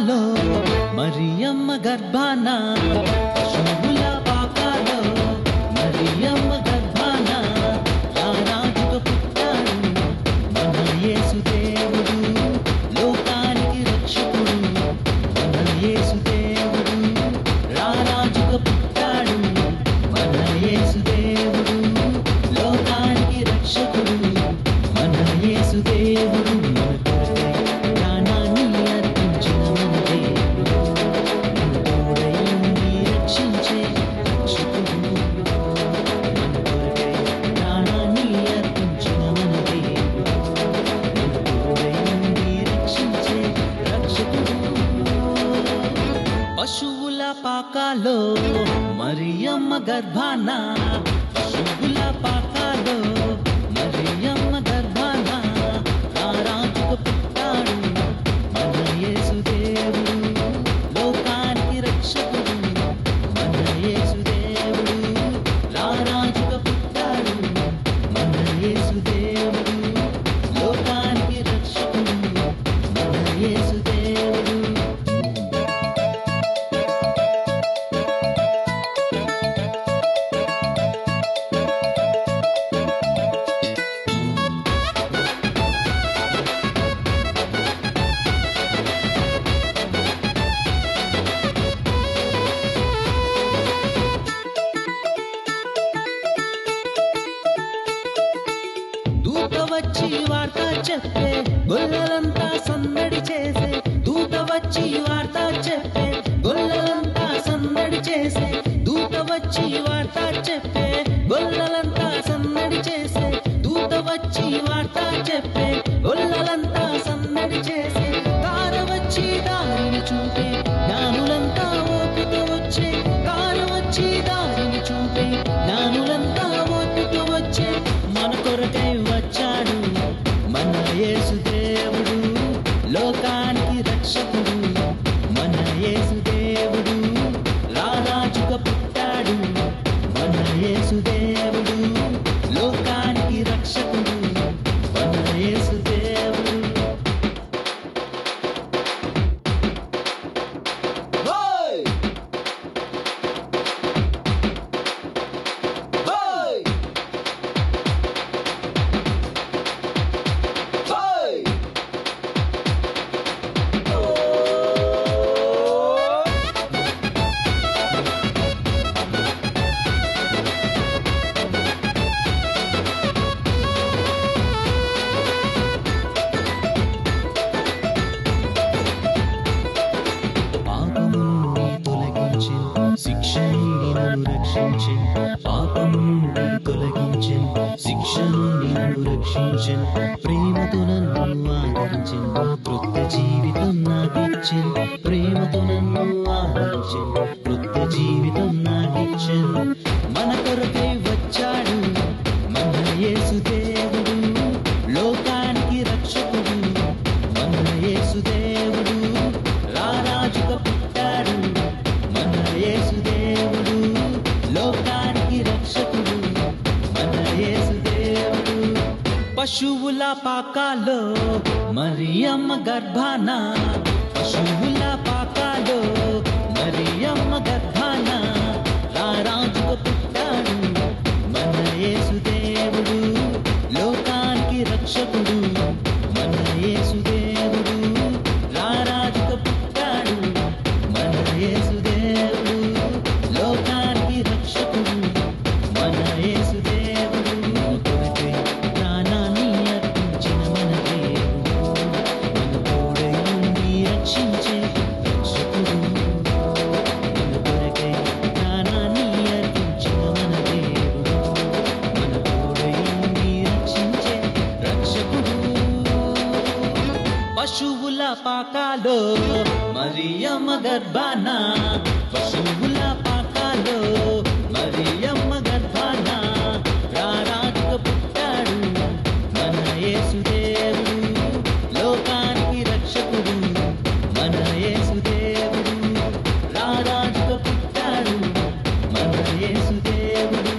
గర్భాలో మరియమ్మ గర్భాన పశువుల పాకాలో మరియమ్మ గర్భాన పశువుల పాకాలో. దూత వచ్చి వార్త చెప్తే గొల్లలంతా సందడి చేసే దూత వచ్చి వార్త చెప్తే గొల్లలంతా సందడి చేసే దూత వచ్చి వార్త చెప్తే గొల్లలంతా సందడి చేసే దూత వచ్చి వార్త చెప్తే గొల్లలంతా సందడి చేసే దార వచ్చి దారిని చూపే sudeo నన్ను రక్షించి పాపం ప్రేమతో నన్ను ఆదరించి కృత జీవి పశువుల పాకాలో మరియమ్మ గర్భాన పశువుల పాకాలో మరియమ్మ గర్భాన. పశువుల పాకాలో మరియమ్మ గర్భాన. రారాజుకు పుట్టాడు మన యేసుదేవుడు లోకానికి రక్షకుడు మన యేసుదేవుడు. రారాజుకు పుట్టాడు మన యేసుదేవుడు.